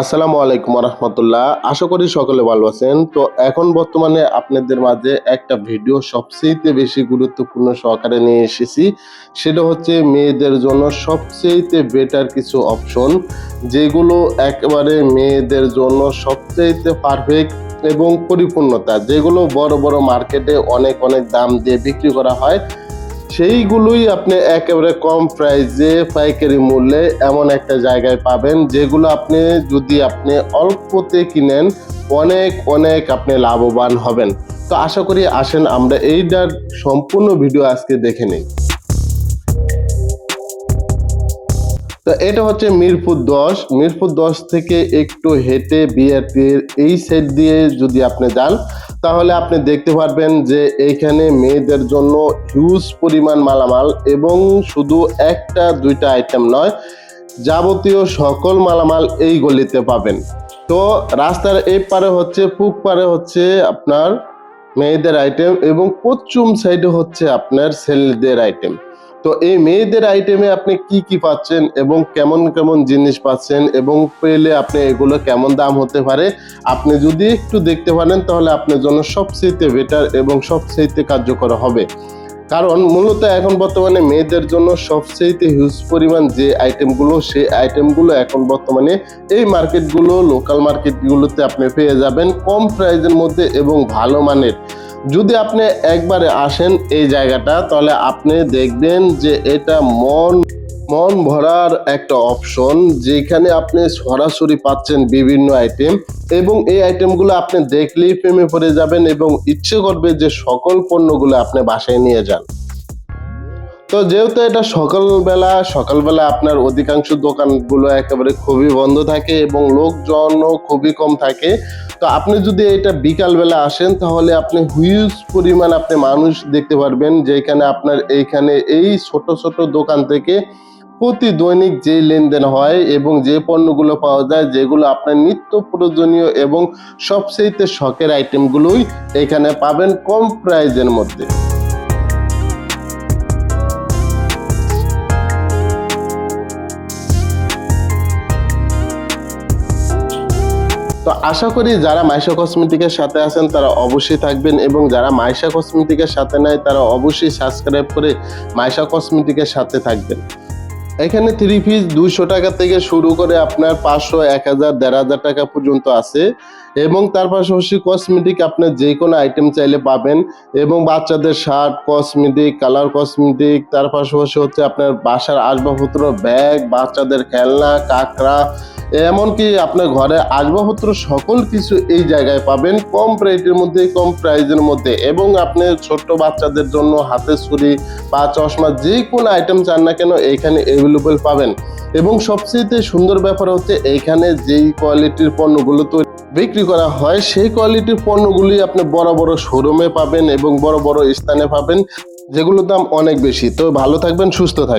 আসসালামু আলাইকুম রহমতুল্লাহ আশা করি সকলে ভালো আছেন। তো এখন বর্তমানে আপনাদের মাঝে একটা ভিডিও সবচেয়ে বেশি গুরুত্বপূর্ণ সহকারে নিয়ে এসেছি। সেটা হচ্ছে মেয়েদের জন্য সবচেয়ে বেটার কিছু অপশন যেগুলো একেবারে মেয়েদের জন্য সবচেয়ে পারফেক্ট এবং পরিপূর্ণতা, যেগুলো বড় বড় মার্কেটে অনেক অনেক দাম দিয়ে বিক্রি করা হয়। সেইগুলোই আপনি একেবারে কম প্রাইসে পাইকারি মূল্যে এমন একটা জায়গায় পাবেন, যেগুলো আপনি যদি আপনি অল্পতে কিনেন, অনেক অনেক আপনি লাভবান হবেন। তো আশা করি আসেন, আমরা এইটার সম্পূর্ণ ভিডিও আজকে দেখে নিই। তো এটা হচ্ছে মিরপুর দশ। মিরপুর দশ থেকে একটু হেঁটে বিআরটির এই সাইড দিয়ে যদি আপনি যান, তাহলে আপনি দেখতে পারবেন যে এইখানে মেয়েদের জন্য হিউজ পরিমাণ মালামাল এবং শুধু একটা, দুইটা আইটেম নয়, যাবতীয় সকল মালামাল এই গলিতে পাবেন। তো রাস্তার এই পারে হচ্ছে পুক পারে হচ্ছে আপনার মেয়েদের আইটেম এবং পশ্চিম সাইডে হচ্ছে আপনার ছেলেদের আইটেম তো এই মেয়েদের আইটেমে আপনি কি কি পাচ্ছেন এবং কেমন কেমন জিনিস পাচ্ছেন এবং পেলে আপনি এগুলো কেমন দাম হতে পারে? আপনি যদি একটু দেখতে পারেন তাহলে আপনার জন্য সবচেয়ে বেটার এবং সবচেয়ে কার্যকর হবে। কারণ মূলত এখন বর্তমানে মেয়েদের জন্য সবচেয়ে হিউজ পরিমাণ যে আইটেমগুলো সেই আইটেমগুলো এখন বর্তমানে এই মার্কেটগুলো লোকাল মার্কেটগুলোতে আপনি পেয়ে যাবেন কম প্রাইজের মধ্যে এবং ভালো মানের। যদি আপনি একবারে আসেন এই জায়গাটা, তাহলে আপনি দেখবেন যে এটা মন মন ভরার একটা অপশন, যেখানে আপনি সরাসরি পাচ্ছেন বিভিন্ন আইটেম এবং এই আইটেমগুলো আপনি দেখলেই প্রেমে পড়ে যাবেন এবং ইচ্ছে করবে যে সকল পণ্যগুলো আপনি বাসায় নিয়ে যান। তো যেহেতু এটা সকালবেলা সকালবেলা আপনার অধিকাংশ দোকানগুলো একেবারে খুবই বন্ধ থাকে এবং লোকজনও খুবই কম থাকে, তো আপনি যদি এটা বিকালবেলা আসেন তাহলে আপনি হিউজ পরিমাণ আপনি মানুষ দেখতে পারবেন যেখানে আপনার এইখানে এই ছোট ছোট দোকান থেকে প্রতি দৈনিক যে লেনদেন হয় এবং যে পণ্যগুলো পাওয়া যায় যেগুলো আপনার নিত্য প্রয়োজনীয় এবং সবচেয়ে শখের আইটেমগুলোই এখানে পাবেন কম প্রাইজের মধ্যে। তো আশা করি যারা মাইশা কসমেটিকের সাথে আছেন, তারা অবশ্যই থাকবেন এবং যারা মাইশা কসমেটিকের সাথে নাই, তারা অবশ্যই সাবস্ক্রাইব করে মাইশা কসমেটিকের সাথে থাকবেন। এখানে থ্রি পিস দুশো টাকা থেকে শুরু করে আপনার পাঁচশো, এক হাজার, দেড় হাজার টাকা পর্যন্ত আছে। এবং তার পাশাপাশি কসমেটিক আপনার যে কোনো আইটেম চাইলে পাবেন। এবং বাচ্চাদের শার্ট কসমেটিক কালার কসমেটিক তার পাশাপাশি হচ্ছে আপনার বাসার আসবাবপত্র ব্যাগ বাচ্চাদের খেলনা, কাঁকড়া, এমনকি আপনার ঘরে আসবাবপত্র সকল কিছু এই জায়গায় পাবেন। কম প্রাইসের মধ্যে, কম প্রাইসের মধ্যে। এবং আপনি ছোট্ট বাচ্চাদের জন্য হাতের ছুরি বা চশমা যে কোনো আইটেম চান না কেন এইখানে অ্যাভেলেবল পাবেন। এবং সবচেয়ে সুন্দর ব্যাপার হচ্ছে এইখানে যেই কোয়ালিটির পণ্যগুলো তো বিক্রি করা হয়, সেই কোয়ালিটির পণ্যগুলি আপনি বড় বড় শোরুমে পাবেন এবং বড় বড় স্থানে পাবেন, যেগুলোর দাম অনেক বেশি। তো ভালো থাকবেন, সুস্থ থাকবেন।